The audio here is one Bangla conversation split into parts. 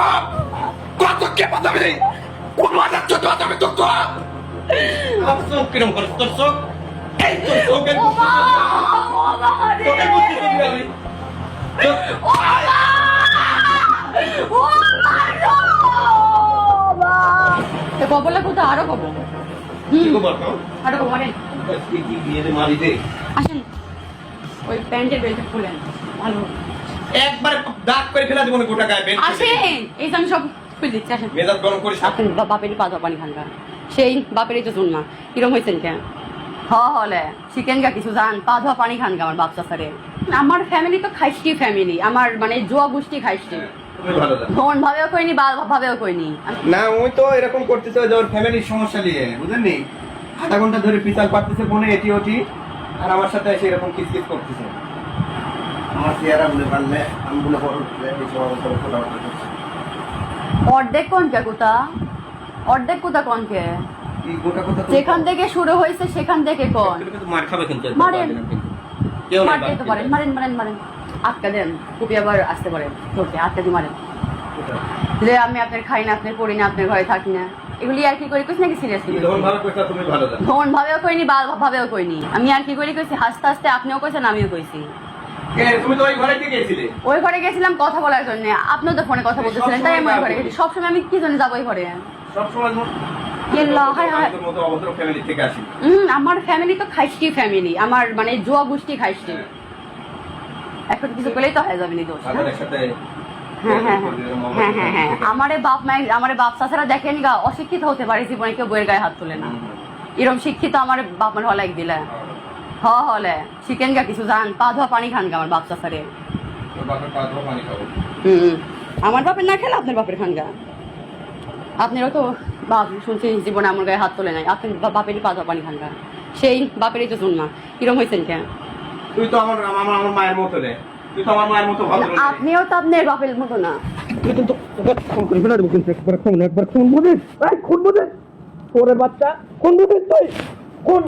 বাপ! কত কে বাঁচাবে কোন বাজার চোদ্দ বাঁচাবে তোর তো? আমার চোখ কিরম করে? তোর চোখ? এই তোর চোখের তোকে বুঝতে দিবি আমি। কবলে কোথাও আরও কব কি খবর কও? আরও কব মানে কি কি দিয়ে দে মারি দে আসেন। ওই প্যান্টের বেল্টটা খুলেন ভালো। একবার দাগ করে ফেলা দিব না গোটা গায়ে আসেন এই আমি সব খুলে দিচ্ছি আসেন। মেজাজ গরম করিস না। আপনি বাপেরই পানি খান সেই বাপেরই তো জন্মা কিরম হয়েছেন কেন হ হলে চিকেন গা কিছু জান পা ধোয়া পানি খান আমার বাচ্চা সারে আমার ফ্যামিলি তো খাইস্টি ফ্যামিলি আমার মানে জোয়া গোষ্ঠী খাইস্টি তুমি ধন ভাবেও কইনি বা ভাবেও কইনি না ওই তো এরকম করতেছে যে ওর ফ্যামিলির সমস্যা নিয়ে আধা ঘণ্টা ধরে পিছাল পারতেছে ফোনে এটি ওটি আর আমার সাথে এসে এরকম কিসকিস করতেছে। অর্ধেক কোন কে কোথা অর্ধেক কোথা কোন কে? এই গোটা কথা তো- যেখান থেকে শুরু হয়েছে সেখান থেকে কোন? মার খাবে কিন্তু মারেন। মারতে তো পারেন মারেন মারেন মারেন। আটকা দেন কুপি আবার আসতে পারেন আটকা দিয়ে মারেন। যে আমি আপনার খাই না আপনার পড়ি না আপনার ঘরে থাকি না। এগুলি আর কি করি কইছি নাকি সিরিয়াসলি ধন ভাবেও কইনি বা ভাবেও কইনি। আমি আর কি করি কইছি? হাসতে হাসতে আপনিও কইছেন আমিও কইছি। তুমি তো ওই ঘরে থেকে ওই ঘরে গেছিলাম কথা বলার জন্য। আপনিও তো ফোনে কথা বলতেছিলেন তাই আমি ওই ঘরে গেছি। সবসময় আমি কি জন্য যাব ওই ঘরে? সবসময় হায় হায়। আমার ফ্যামিলি তো খাইস্টি ফ্যামিলি আমার মানে জোয়া গোষ্ঠী খাইস্টি এখন কিছু তো হয়ে যাবে নি দোষ। হ্যাঁ হ্যাঁ হ্যাঁ। হ্যাঁ হ্যাঁ আমারে বাপ মায়ের আমারে বাপ চাচারা দেখেন গা অশিক্ষিত হতে পারে জীবনে কেউ বইয়ের গায়ে হাত তুলে না। এরকম শিক্ষিত আমার বাপ মার হলে দিলে। হ হলে। শিখেন গা কিছু জান পা ধোয়া পানি খান গা আমার বাপ চাচারে তোর বাপের পা ধোয়া পানি খাব। হুম আমার বাপের না খেলে আপনার বাপের খান গা? আপনারও তো বাপ শুনছি জীবনে আমার গায়ে হাত তোলে নাই। আপনি বা- বাপেরই পা ধোয়া পানি খান গা। সেই বাপেরই তো কিরম হয়েছেন কেন তুই তো আমার আমার আমার মায়ের মতো রে। তুই তো আমার মায়ের মতো ভালো আপনিও তো আপনার বাপের মতো না। তুই কিন্তু তোকে ফোন করে ফেলে দেবো কিন্তু। একবার ফোন একবার ফোন বুঝিস খুন বুঝিস তোরের বাচ্চা খুন বুঝিস তুই। খুন।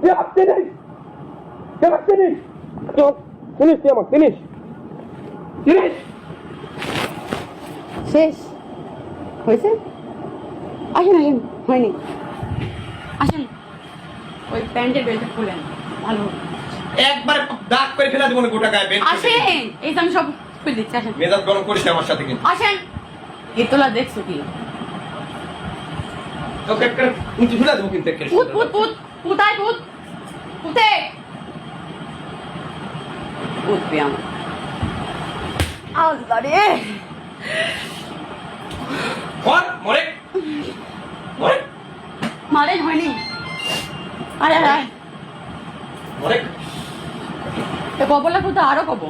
তুই আমার চিনিস চিনিস চল চিনিস তুই আমার চিনিস চিনিস শেষ। হয়েছে? আসেন আসেন হয়নি। আসেন। ওই প্যান্টের বেল্টটা খুলেন ভালো একবার দাগ করে ফেলা দেবো গোটা গায়ে বেল্ট আসেন এই আমি সব খুলে দিচ্ছি আসেন। মেজাজ গরম করিস আমার সাথে কিন্তু। আসেন। এতলা দেখছ কি? তোকে একটা উঁচু ফেলা দেবো কিন্তু পুত পুত পুত পুতাই পুত পুতে পে আমার আল্লাহ রে মারেন হয়নি আরে কবলে কোথা আরও কব?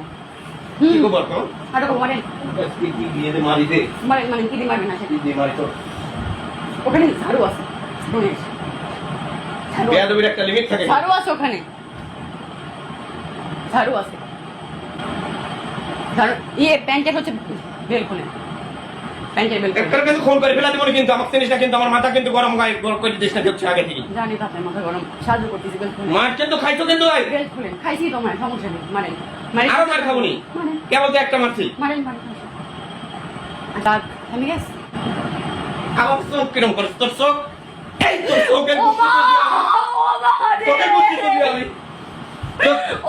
আরও মারেন মারেন মারেন কি দিয়ে মারবেন তো? ওখানে ঝাড়ু আছে। ঝাড়ু আছে ওখানে। ঝাড়ু আছে। ইয়ে প্যান্টের হচ্ছে বেল খুলে প্যান্টের বেল খুলে একটা কিন্তু ফোন করে ফেলা দেবো কিন্তু আমার জিনিস না কিন্তু আমার মাথা কিন্তু গরম গায়ে গরম করে দিস না হচ্ছে আগে থেকে। জানি তো আপনার মাথা গরম। সাহায্য করতেছি বেল খুলে মার খাইছো কিন্তু ভাই। বেল খাইছি তো মারেন সমস্যা নেই মারেন মারেন আরও মার খাব নি। কেবল তো একটা মারছি? মারেন মারেন দাগ থেমে গেছে। আমার চোখ কিরম করে তোর চোখ? এই তোর চোখের ও মা ও মা রে। তোকে বুঝতে দিবি আমি। ও মা ও